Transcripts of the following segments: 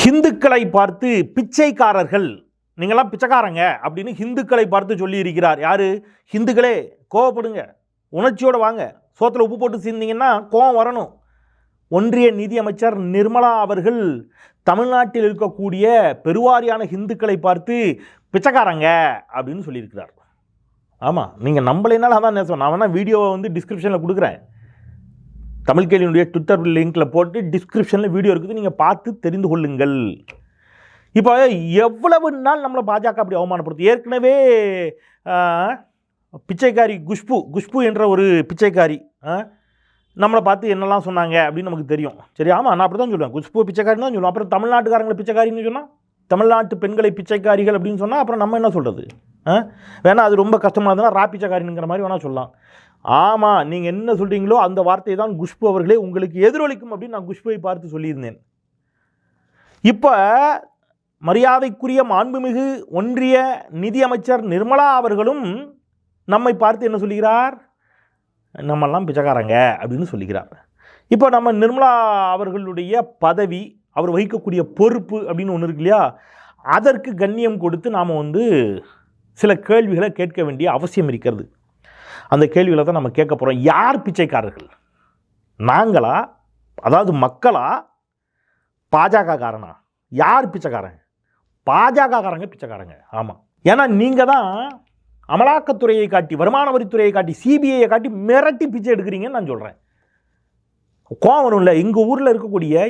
ஹிந்துக்களை பார்த்து பிச்சைக்காரர்கள். நீங்களாம் பிச்சைக்காரங்க அப்படின்னு ஹிந்துக்களை பார்த்து சொல்லி இருக்கிறார் ஹிந்துக்களே கோவப்படுங்க. உணர்ச்சியோடு வாங்க. சோத்தில் உப்பு போட்டு சேர்ந்தீங்கன்னா கோவம் வரணும். ஒன்றிய நிதியமைச்சர் நிர்மலா அவர்கள் தமிழ்நாட்டில் இருக்கக்கூடிய பெருவாரியான ஹிந்துக்களை பார்த்து பிச்சைக்காரங்க அப்படின்னு சொல்லியிருக்கிறார். ஆமாம் நீங்கள் நம்பலைனால அதான் நேசம். நான் வேணால் வீடியோவை வந்து டிஸ்கிரிப்ஷனில் கொடுக்குறேன். தமிழ் கேள்வியினுடைய ட்விட்டர் லிங்க்கில் போட்டு டிஸ்கிரிப்ஷனில் வீடியோ இருக்குது. நீங்கள் பார்த்து தெரிந்து கொள்ளுங்கள். இப்போ எவ்வளவு நாள் நம்மளை பாஜக அப்படி அவமானப்படுத்தும் ஏற்கனவே பிச்சைக்காரி குஷ்பு குஷ்பு என்ற ஒரு பிச்சைக்காரி ஆ, நம்மளை பார்த்து என்னெல்லாம் சொன்னாங்க அப்படின்னு நமக்கு தெரியும். சரி ஆமாம் நான் அப்படி தான் சொல்லுவேன். குஷ்பு பிச்சைக்காரின்னு தான் சொல்லுவேன். அப்புறம் தமிழ்நாட்டுக்காரங்களை பிச்சைக்காரின்னு சொன்னால் தமிழ்நாட்டு பெண்களை பிச்சைக்காரிகள் அப்படின்னு சொன்னால் அப்புறம் நம்ம என்ன சொல்கிறது ஆ அது ரொம்ப கஷ்டமாக இருந்ததுன்னா ரா பிச்சைக்காரிங்கிற மாதிரி வேணால் சொல்லலாம். ஆமாம் நீங்கள் என்ன சொல்கிறீங்களோ அந்த வார்த்தையை தான் குஷ்பு அவர்களே உங்களுக்கு எதிரொலிக்கும் அப்படின்னு நான் குஷ்புவை பார்த்து சொல்லியிருந்தேன். இப்போ மரியாதைக்குரிய மாண்புமிகு ஒன்றிய நிதியமைச்சர் நிர்மலா அவர்களும் நம்மை பார்த்து என்ன சொல்கிறார் நம்மெல்லாம் பிச்சைக்காரங்க அப்படின்னு சொல்லிக்கிறார் இப்போ நம்ம நிர்மலா அவர்களுடைய பதவி அவர் வகிக்கக்கூடிய பொறுப்பு அப்படின்னு ஒன்று இருக்கு இல்லையா? அதற்கு கண்ணியம் கொடுத்து நாம் வந்து சில கேள்விகளை கேட்க வேண்டிய அவசியம் இருக்கிறது. அந்த கேள்விகளை தான் நம்ம கேட்க போகிறோம் யார் பிச்சைக்காரர்கள்? நாங்களா? அதாவது மக்களா? பாஜக காரனா? யார் பிச்சைக்காரங்க? பாஜக காரங்க பிச்சைக்காரங்க. ஆமாம் ஏன்னா நீங்கள் தான் அமலாக்கத்துறையை காட்டி வருமான வரித்துறையை காட்டி சிபிஐயை காட்டி மிரட்டி பிச்சை எடுக்கிறீங்கன்னு நான் சொல்கிறேன் கோவம் வரும்ல. எங்கள் ஊரில் இருக்கக்கூடிய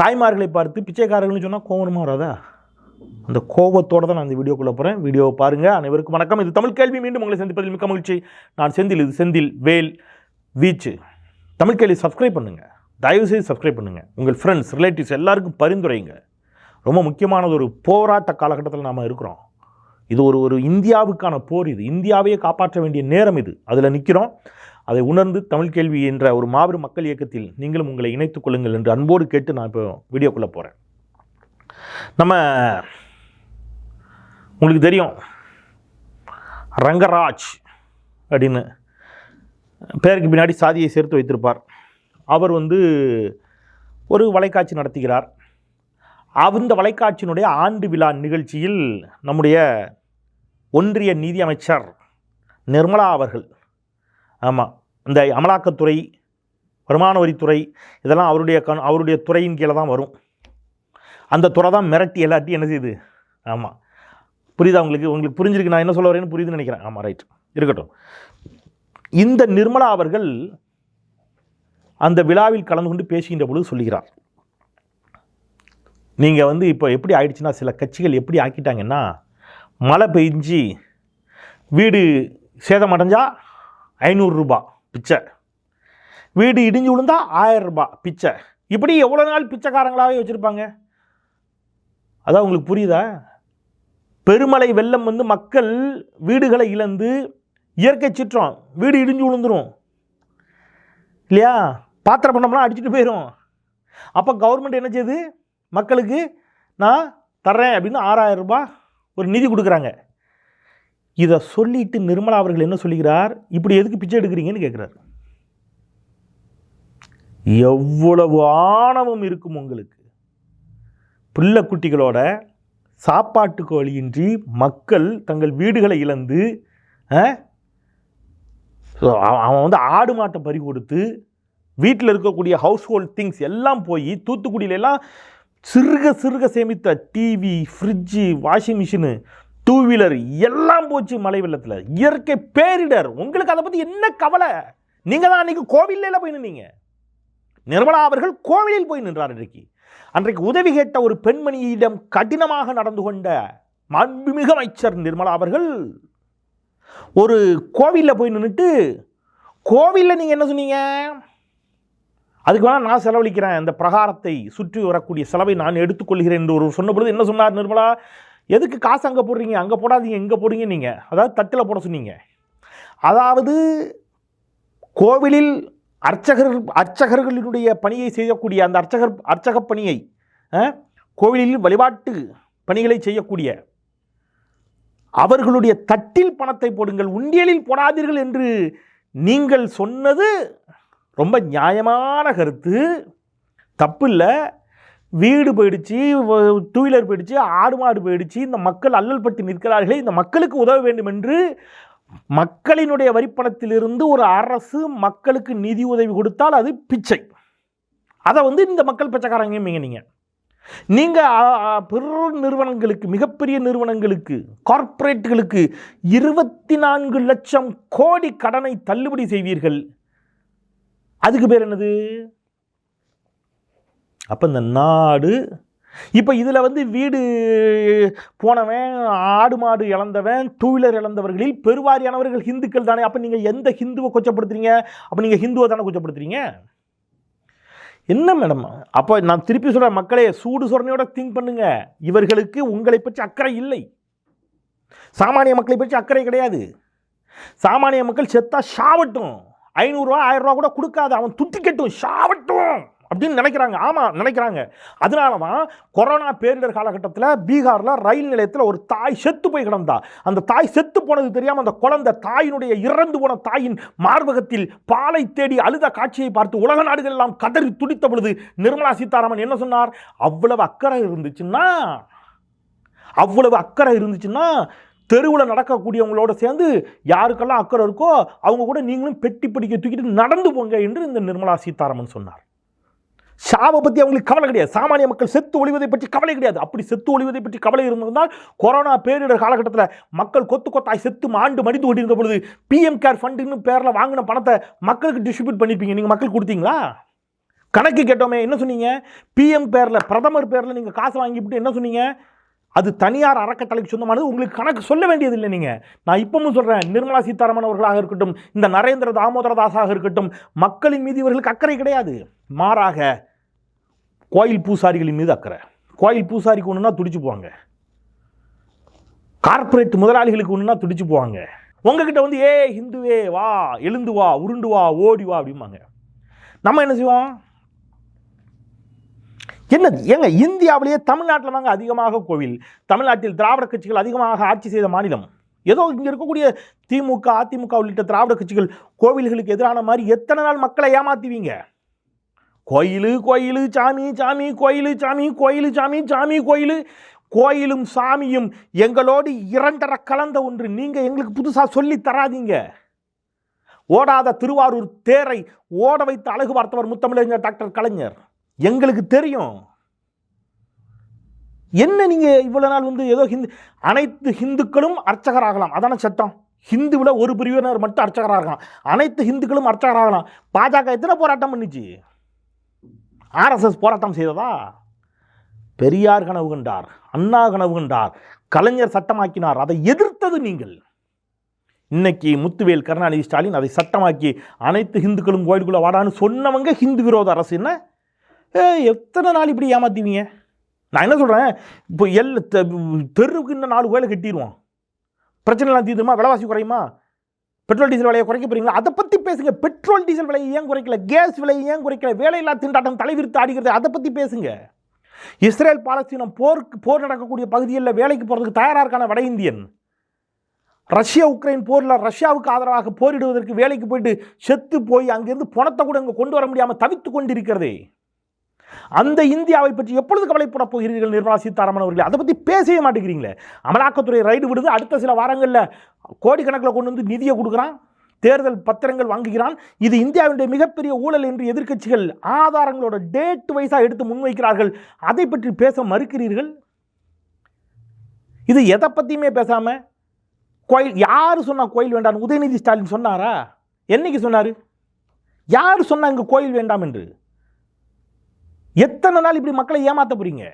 தாய்மார்களை பார்த்து பிச்சைக்காரர்கள்னு சொன்னால் கோவம் வராதா? அந்த கோபத்தோடு தான் நான் இந்த வீடியோக்குள்ளே போகிறேன் வீடியோவை பாருங்கள் அனைவருக்கும் வணக்கம். இது தமிழ் கேள்வி. மீண்டும் உங்களை சந்திப்பதில் மிக்க மகிழ்ச்சி. நான் செந்தில். இது செந்தில் வேல் வீச்சு. தமிழ் கேள்வி சப்ஸ்கிரைப் பண்ணுங்கள் தயவுசெய்து சப்ஸ்கிரைப் பண்ணுங்கள் உங்கள் ஃப்ரெண்ட்ஸ் ரிலேட்டிவ்ஸ் எல்லாருக்கும் பரிந்துரைங்க. ரொம்ப முக்கியமானது ஒரு போராட்ட காலகட்டத்தில் நாம் இருக்கிறோம். இது ஒரு ஒரு இந்தியாவுக்கான போர் இது. இந்தியாவையே காப்பாற்ற வேண்டிய நேரம் இது. அதில் நிற்கிறோம் அதை உணர்ந்து தமிழ் கேள்வி என்ற ஒரு மாபெரும் மக்கள் இயக்கத்தில் நீங்களும் உங்களை இணைத்துக் கொள்ளுங்கள் என்று அன்போடு கேட்டு நான் இப்போ வீடியோக்குள்ளே போகிறேன் நம்ம உங்களுக்கு தெரியும். ரங்கராஜ் அப்படின்னு பேருக்கு பின்னாடி சாதியை சேர்த்து வைத்திருப்பார். அவர் வந்து ஒரு வலைக்காட்சி நடத்துகிறார். அந்த வலைக்காட்சியினுடைய ஆண்டு விழா நிகழ்ச்சியில் நம்முடைய ஒன்றிய நீதியமைச்சர் நிர்மலா அவர்கள் ஆமாம் இந்த அமலாக்கத்துறை வருமான வரித்துறை இதெல்லாம் அவருடைய கண் அவருடைய துறையின் கீழே தான் வரும். அந்த துறை தான் மிரட்டி எல்லாத்தையும் என்ன செய்யுது? ஆமாம் புரியுதா உங்களுக்கு? உங்களுக்கு புரிஞ்சிருக்கு நான் என்ன சொல்ல வரேன்னு புரியுதுன்னு நினைக்கிறேன். ஆமாம் ரைட் இருக்கட்டும். இந்த நிர்மலா அவர்கள் அந்த விழாவில் கலந்து கொண்டு பேசுகின்ற பொழுது சொல்லுகிறார். நீங்கள் வந்து இப்போ எப்படி ஆயிடுச்சுன்னா சில கட்சிகள் எப்படி ஆக்கிட்டாங்கன்னா மழை பெஞ்சி வீடு சேதமடைஞ்சா ஐநூறுரூபா பிச்சை. வீடு இடிஞ்சு விழுந்தா ஆயிரம் ரூபாய் பிச்சை. இப்படி எவ்வளோ நாள் பிச்சைக்காரங்களாகவே வச்சுருப்பாங்க? அதான் உங்களுக்கு புரியுதா? பெருமழை வெள்ளம் வந்து மக்கள் வீடுகளை இழந்து இயற்கை சிற்றம் வீடு இடிஞ்சு விழுந்துடும் இல்லையா? பாத்திர பண்ணம்லாம் அடிச்சுட்டு போயிடும் அப்போ கவர்மெண்ட் என்ன செய்யுது? மக்களுக்கு நான் தர்றேன் அப்படின்னு ஆறாயிரம் ரூபாய் ஒரு நிதி கொடுக்குறாங்க. இதை சொல்லிட்டு நிர்மலா அவர்கள் என்ன சொல்லுகிறார்? இப்படி எதுக்கு பிச்சை எடுக்கிறீங்கன்னு கேட்குறாரு எவ்வளவு ஆணவம் இருக்கும் உங்களுக்கு. பிள்ளை குட்டிகளோட சாப்பாட்டுக்கு வழியின்றி மக்கள் தங்கள் வீடுகளை இழந்து ஆ? அவன் வந்து ஆடு மாட்டை பறி கொடுத்து வீட்டில் இருக்கக்கூடிய ஹவுஸ் ஹோல்ட் திங்ஸ் எல்லாம் போய் தூத்துக்குடியிலலாம் சிறுக சிறுக சேமித்த TV fridge washing machine two wheeler எல்லாம் போச்சு மழை வெள்ளத்தில். இயற்கை பேரிடர். உங்களுக்கு அதை பற்றி என்ன கவலை? நீங்கள் தான் அன்றைக்கி கோவிலில் போய் நின்னீங்க. நிர்மலா அவர்கள் கோவிலில் போய் நின்றார் இன்றைக்கு. அன்றைக்கு உதவி கேட்ட ஒரு பெண்மணியிடம் கடினமாக நடந்து கொண்ட மாண்புமிகு அமைச்சர் நிர்மலா அவர்கள் ஒரு கோவிலில் போய் நின்றுட்டு கோவிலில் நீங்கள் என்ன சொன்னீங்க? அதுக்கு வேணால் நான் செலவழிக்கிறேன். இந்த பிரகாரத்தை சுற்றி வரக்கூடிய செலவை நான் எடுத்துக்கொள்கிறேன் என்று ஒரு சொன்ன பொழுது என்ன சொன்னார் நிர்மலா? எதுக்கு காசு அங்கே போடுறீங்க? அங்கே போடாதீங்க இங்கே போடுங்க நீங்கள் அதாவது தட்டில் போட சொன்னீங்க. அதாவது கோவிலில் அர்ச்சகர் அர்ச்சகர்களினுடைய பணியை செய்யக்கூடிய அந்த அர்ச்சகர் அர்ச்சக பணியை கோவிலில் வழிபாட்டு பணிகளை செய்யக்கூடிய அவர்களுடைய தட்டில் பணத்தை போடுங்கள் உண்டியலில் போடாதீர்கள் என்று நீங்கள் சொன்னது ரொம்ப நியாயமான கருத்து. தப்பு இல்லை. வீடு போயிடுச்சு டூ வீலர் போயிடுச்சு ஆடு மாடு போயிடுச்சு இந்த மக்கள் அல்லல் பட்டு நிற்கிறார்களே இந்த மக்களுக்கு உதவ வேண்டும் என்று மக்களினுடைய வரிப்பணத்திலிருந்து ஒரு அரசு மக்களுக்கு நிதி உதவி கொடுத்தால் அது பிச்சை. அதை வந்து இந்த மக்கள் பிச்சைக்காரங்க நீங்கள் நீங்கள் பெரு நிறுவனங்களுக்கு மிகப்பெரிய நிறுவனங்களுக்கு கார்ப்பரேட்டுகளுக்கு இருபத்தி நான்கு லட்சம் கோடி கடனை தள்ளுபடி செய்வீர்கள். அதுக்கு பேர் என்னது? அப்போ இந்த நாடு இப்போ இதில் வந்து வீடு போனவன் ஆடு மாடு இழந்தவன் டூ வீலர் இழந்தவர்களில் பெருவாரியானவர்கள் ஹிந்துக்கள் தானே. அப்போ நீங்கள் எந்த ஹிந்துவை கொச்சப்படுத்துறீங்க? அப்போ நீங்கள் ஹிந்துவை தானே கொச்சப்படுத்துறீங்க? என்ன மேடம் அப்போ நான் திருப்பி சொல்கிறேன் மக்களே சூடு சொரணையோட திங்க் பண்ணுங்க. இவர்களுக்கு உங்களை பற்றி அக்கறை இல்லை. சாமானிய மக்களை பற்றி அக்கறை கிடையாது. சாமானிய மக்கள் செத்தா ஷாவட்டும் ஐநூறுரூவா ஆயிரம் ரூபா கூட கொடுக்காது. அவன் துட்டிக்கட்டும் ஷாவட்டும் அப்படின்னு நினைக்கிறாங்க. ஆமாம் நினைக்கிறாங்க. அதனால தான் கொரோனா பேரிடர் காலகட்டத்தில் பீகாரில் ரயில் நிலையத்தில் ஒரு தாய் செத்து போய் கிடந்தா. அந்த தாய் செத்து போனது தெரியாமல் அந்த குழந்தை தாயினுடைய இறந்து போன தாயின் மார்பகத்தில் பாலை தேடி அழுத காட்சியை பார்த்து உலக நாடுகள் எல்லாம் கதறி துடித்த பொழுது நிர்மலா சீதாராமன் என்ன சொன்னார்? அவ்வளவு அக்கறை இருந்துச்சுன்னா அவ்வளவு அக்கறை இருந்துச்சுன்னா தெருவில் நடக்கக்கூடியவங்களோட சேர்ந்து யாருக்கெல்லாம் அக்கறை இருக்கோ அவங்க கூட நீங்களும் பெட்டி பிடிக்க தூக்கிட்டு நடந்து போங்க என்று இந்த நிர்மலா சீதாராமன் சொன்னார். சாவை பற்றி அவங்களுக்கு கவலை கிடையாது. சாமானிய மக்கள் செத்து ஒழிவதை பற்றி கவலை கிடையாது. அப்படி செத்து ஒழிவதை பற்றி கவலை இருந்திருந்தால் கொரோனா பேரிடர் காலகட்டத்தில் மக்கள் கொத்து கொத்தாய் செத்து மாண்டு மடிந்து கொண்டிருந்த பொழுது பிஎம் கேர் ஃபண்டுன்னு பேரில் வாங்கின பணத்தை மக்களுக்கு டிஸ்ட்ரிபியூட் பண்ணியிருப்பீங்க நீங்கள் மக்கள் கொடுத்தீங்களா? கணக்கு கேட்டோமே என்ன சொன்னீங்க? பிஎம் பேரில் பிரதமர் பேரில் நீங்கள் காசு வாங்கிவிட்டு என்ன சொன்னீங்க? அது தனியார் அறக்கட்டளைக்கு சொந்தமானது. உங்களுக்கு கணக்கு சொல்ல வேண்டியதில்லை நீங்கள் நான் இப்பவும் சொல்கிறேன் நிர்மலா சீதாராமன் அவர்களாக இருக்கட்டும் இந்த நரேந்திர தாமோதரதாஸாக இருக்கட்டும் மக்களின் மீது இவர்களுக்கு அக்கறை கிடையாது. மாறாக கோயில் பூசாரிகளின் மீது அக்கறை. கோயில் பூசாரிக்கு ஒன்றுனா துடிச்சு போவாங்க. கார்ப்பரேட் முதலாளிகளுக்கு ஒன்றுனா துடிச்சு போவாங்க. உங்ககிட்ட வந்து ஏ ஹிந்துவே வா எழுந்து வா உருண்டு வா ஓடி வா அப்படிம்பாங்க. நம்ம என்ன செய்வோம்? என்னது? ஏங்க இந்தியாவிலேயே தமிழ்நாட்டில் தாங்க அதிகமாக கோவில். தமிழ்நாட்டில் திராவிட கட்சிகள் அதிகமாக ஆட்சி செய்த மாநிலம். ஏதோ இங்கே இருக்கக்கூடிய திமுக அதிமுக உள்ளிட்ட திராவிட கட்சிகள் கோவில்களுக்கு எதிரான மாதிரி எத்தனை நாள் மக்களை ஏமாத்துவீங்க? கோயிலு கோயிலு சாமி சாமி கோயிலு சாமி கோயிலு சாமி சாமி கோயில். கோயிலும் சாமியும் எங்களோடு இரண்டரை கலந்த ஒன்று. நீங்கள் எங்களுக்கு புதுசாக சொல்லி தராதீங்க. ஓடாத திருவாரூர் தேரை ஓட வைத்து அழகு பார்த்தவர் முத்தமிழறிஞர் டாக்டர் கலைஞர். எங்களுக்கு தெரியும். என்ன நீங்கள் இவ்வளோ நாள் வந்து ஏதோ ஹிந்து அனைத்து ஹிந்துக்களும் அர்ச்சகராகலாம் அதான சட்டம். ஹிந்துவில் ஒரு பிரிவினர் மட்டும் அர்ச்சகராகலாம் அனைத்து ஹிந்துக்களும் அர்ச்சகராகலாம் பாஜக எத்தனை போராட்டம் பண்ணிச்சு? ஆர்எஸ்எஸ் போராட்டம் செய்ததா? பெரியார் கனவு கண்டார் அண்ணா கனவு கண்டார் கலைஞர் சட்டமாக்கினார். அதை எதிர்த்தது நீங்கள். இன்னைக்கு முத்துவேல் கருணாநிதி ஸ்டாலின் அதை சட்டமாக்கி அனைத்து ஹிந்துக்களும் கோயிலுக்குள்ளே வாடான்னு சொன்னவங்க ஹிந்து விரோத அரசு. என்ன? எத்தனை நாள் இப்படி ஏமாத்துவீங்க? நான் என்ன சொல்கிறேன் இப்போ எல் தெ- தெருவுக்கு இன்னும் நாலு கோயிலை கட்டிடுவோம் பிரச்சனைலாம் தீர்ந்துமா விலைவாசி குறையுமா? பெட்ரோல் டீசல் விலையை குறைக்க போறீங்களா? அதை பற்றி பேசுங்க. பெட்ரோல் டீசல் விலையை ஏன் குறைக்கல? கேஸ் விலையை ஏன் குறைக்கல? வேலையில்லா திண்டாட்டம் தலைவிரித்து ஆடுகிறது அதை பற்றி பேசுங்க. இஸ்ரேல் பாலஸ்தீனம் போருக்கு போர் நடக்கக்கூடிய பகுதிகளில் வேலைக்கு போகிறதுக்கு தயாராக இருக்கான வட இந்தியன். ரஷ்யா உக்ரைன் போரில் ரஷ்யாவுக்கு ஆதரவாக போரிடுவதற்கு வேலைக்கு போயிட்டு செத்து போய் அங்கேருந்து பணத்தை கூட இங்கே கொண்டு வர முடியாமல் தவித்து கொண்டிருக்கிறதே. அந்த இந்தியாவை பற்றி எப்பொழுது கவலைப்பட போகிறீர்கள் நிர்மலா சீதாராமன் அவர்களே? அதை பற்றி பேசவே மாட்டேங்கிறீங்களே? அமலாக்கத்துறை ரைடு விடுது அடுத்த சில வாரங்களில் கோடிக்கணக்கில் கொண்டு வந்து நிதியை கொடுக்குறான் தேர்தல் பத்திரங்கள் வாங்குகிறான். இது இந்தியாவினுடைய மிகப்பெரிய ஊழல் என்று எதிர்க்கட்சிகள் ஆதாரங்களோட டேட் வைஸாக எடுத்து முன்வைக்கிறார்கள். அதை பற்றி பேச மறுக்கிறீர்கள்? இது எதை பற்றியுமே பேசாமல் கோயில் யார் சொன்னால் கோயில் வேண்டாம் உதயநிதி ஸ்டாலின் சொன்னாரா? என்னைக்கு சொன்னார்? யார் சொன்னால் இங்கே கோயில் வேண்டாம் என்று? எத்தனை நாள் இப்படி மக்களை ஏமாத்த போறீங்க?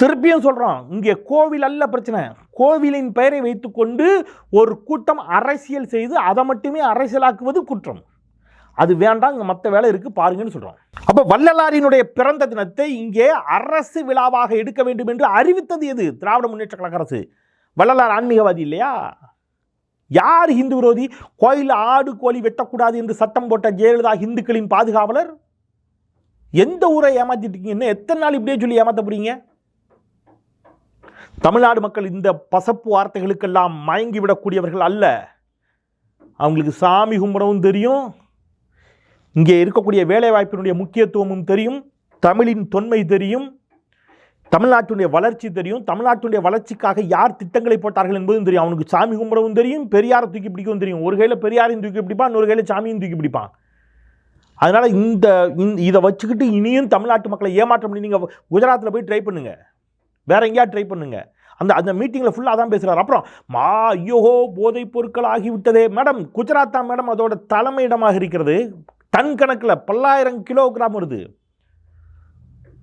திருப்பியும் சொல்றோம் இங்கே கோவில் அல்ல பிரச்சனை. கோவிலின் பெயரை வைத்துக்கொண்டு ஒரு கூட்டம் அரசியல் செய்து அதை மட்டுமே அரசியலாக்குவது குற்றம். அது வேண்டாம் இங்கே மற்ற வேலை இருக்கு பாருங்கன்னு சொல்றோம். அப்போ வள்ளலாரினுடைய பிறந்த தினத்தை இங்கே அரசு விழாவாக எடுக்க வேண்டும் என்று அறிவித்தது எது? திராவிட முன்னேற்ற கழக அரசு. வள்ளலார் ஆன்மீகவாதி இல்லையா? யார் இந்து விரோதி? கோயில் ஆடு கோழி வெட்டக்கூடாது என்று சட்டம் போட்ட ஜெயலலிதா இந்துக்களின் பாதுகாவலர்? எந்த ஊரை ஏமாற்றிட்டு இருக்கீங்க இன்னும் எத்தனை நாள் இப்படியே சொல்லி ஏமாத்த போறீங்க? தமிழ்நாடு மக்கள் இந்த பசப்பு வார்த்தைகளுக்கெல்லாம் மயங்கி விடக்கூடியவர்கள் அல்ல. அவங்களுக்கு சாமி கும்பிடவும் தெரியும். இங்கே இருக்கக்கூடிய வேலைவாய்ப்பினுடைய முக்கியத்துவமும் தெரியும். தமிழின் தொன்மை தெரியும். தமிழ்நாட்டினுடைய வளர்ச்சி தெரியும். தமிழ்நாட்டுடைய வளர்ச்சிக்காக யார் திட்டங்களை போட்டார்கள் என்பதும் தெரியும். அவனுக்கு சாமி கும்பிடவும் தெரியும். பெரியாரை தூக்கி பிடிக்கவும் தெரியும். ஒரு கையில் பெரியாரையும் தூக்கி பிடிப்பான் இன்னொரு கையில் சாமியும் தூக்கி பிடிப்பான். அதனால் இந்த இதை வச்சுக்கிட்டு இனியும் தமிழ்நாட்டு மக்களை ஏமாற்ற முடியும். நீங்கள் குஜராத்தில் போய் ட்ரை பண்ணுங்கள் வேற எங்கேயாவது ட்ரை பண்ணுங்கள் அந்த அந்த மீட்டிங்கில் ஃபுல்லாக தான் பேசுகிறார் அப்புறம் மா ஐயோஹோ போதைப் பொருட்கள் ஆகிவிட்டதே. மேடம் குஜராத் தான் மேடம் அதோட தலைமையிடமாக இருக்கிறது. டன் கணக்கில் பல்லாயிரம் கிலோகிராம் வருது.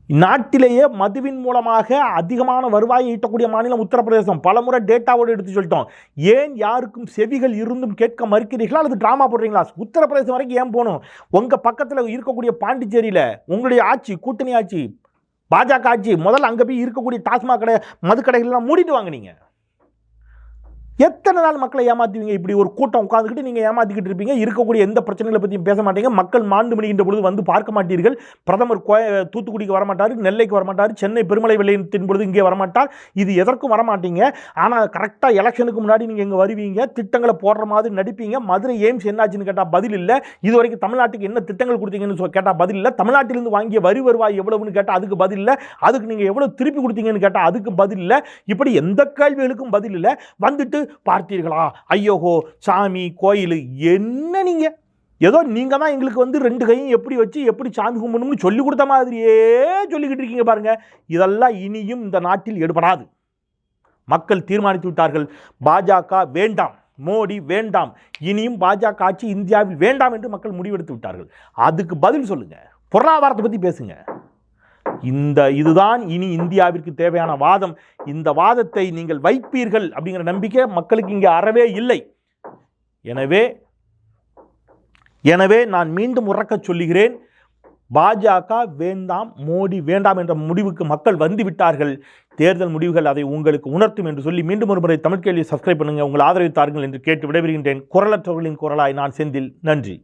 நாட்டிலேயே மதுவின் மூலமாக அதிகமான வருவாயை ஈட்டக்கூடிய மாநிலம் உத்தரப்பிரதேசம். பலமுறை டேட்டாவோடு எடுத்து சொல்லிட்டோம். ஏன் யாருக்கும் செவிகள் இருந்தும் கேட்க மறுக்கிறீர்களா? அல்லது ட்ராமா போடுறீங்களா? உத்தரப்பிரதேசம் வரைக்கும் ஏன் போகணும்? உங்கள் பக்கத்தில் இருக்கக்கூடிய பாண்டிச்சேரியில் உங்களுடைய ஆட்சி கூட்டணி ஆட்சி பாஜக ஆட்சி முதல்ல அங்கே போய் இருக்கக்கூடிய டாஸ்மாக் கடை மது கடைகள்லாம் மூடிட்டு வாங்க நீங்கள் எத்தனை நாள் மக்களை ஏமாத்துவீங்க? இப்படி ஒரு கூட்டம் உட்காந்துக்கிட்டு நீங்கள் ஏமாற்றிக்கிட்டு இருப்பீங்க. இருக்கக்கூடிய எந்த பிரச்சனைகளை பற்றியும் பேச மாட்டீங்க. மக்கள் மாண்டு மணிகின்ற பொழுது வந்து பார்க்க மாட்டீர்கள். பிரதமர் கோய தூத்துக்குடிக்கு வரமாட்டார் நெல்லைக்கு வரமாட்டார் சென்னை பெருமலை வெள்ளையத்தின் பொழுது இங்கே வரமாட்டார். இது எதற்கும் வரமாட்டீங்க. ஆனால் கரெக்டாக எலெக்ஷனுக்கு முன்னாடி நீங்கள் இங்கே வருவீங்க. திட்டங்களை போடுற மாதிரி நடிப்பீங்க. மதுரை எய்ம்ஸ் என்னாச்சுன்னு கேட்டால் பதில் இல்லை. இது வரைக்கும் தமிழ்நாட்டுக்கு என்ன திட்டங்கள் கொடுத்தீங்கன்னு சொ- கேட்டால் பதில் இல்லை. தமிழ்நாட்டிலிருந்து வாங்கிய வரி வருவாய் எவ்வளவுன்னு கேட்டால் அதுக்கு பதில் இல்லை. அதுக்கு நீங்கள் எவ்வளோ திருப்பி கொடுத்தீங்கன்னு கேட்டால் அதுக்கு பதில் இல்லை. இப்படி எந்த கேள்விகளுக்கும் பதில் இல்லை. வந்துட்டு பார்த்தீர்களா? ஐயோகோ சாமி கோயில் என்ன நீங்கள் ஏதோ நீங்கள் தான் எங்களுக்கு வந்து ரெண்டு கையும் எப்படி வச்சு எப்படி சாமி கும்பிடணும்னு சொல்லி கொடுத்த மாதிரியே சொல்லிக்கிட்டு இருக்கீங்க பாருங்கள் இதெல்லாம் இனியும் இந்த நாட்டில் எடுபடாது. மக்கள் தீர்மானித்து விட்டார்கள். பாஜக வேண்டாம் மோடி வேண்டாம் இனியும் பாஜக ஆட்சி இந்தியாவில் வேண்டாம் என்று மக்கள் முடிவெடுத்து விட்டார்கள். அதுக்கு பதில் சொல்லுங்கள் பொருளாதாரத்தை பற்றி பேசுங்கள் இந்த இதுதான் இனி இந்தியாவிற்கு தேவையான வாதம். இந்த வாதத்தை நீங்கள் வைப்பீர்கள் அப்படிங்கிற நம்பிக்கை மக்களுக்கு இங்கே அறவே இல்லை. எனவே எனவே நான் மீண்டும் உறக்கச் சொல்லுகிறேன். பாஜக வேண்டாம் மோடி வேண்டாம் என்ற முடிவுக்கு மக்கள் வந்து விட்டார்கள். தேர்தல் முடிவுகள் அதை உங்களுக்கு உணர்த்தும் என்று சொல்லி மீண்டும் ஒரு முறை தமிழ் கேள்வியை சப்ஸ்கிரைப் பண்ணுங்கள் உங்கள் ஆதரவு தாருங்கள் என்று கேட்டு விடைபெறுகின்றேன். குரலற்றவர்களின் குரலாய் நான் செந்தில். நன்றி.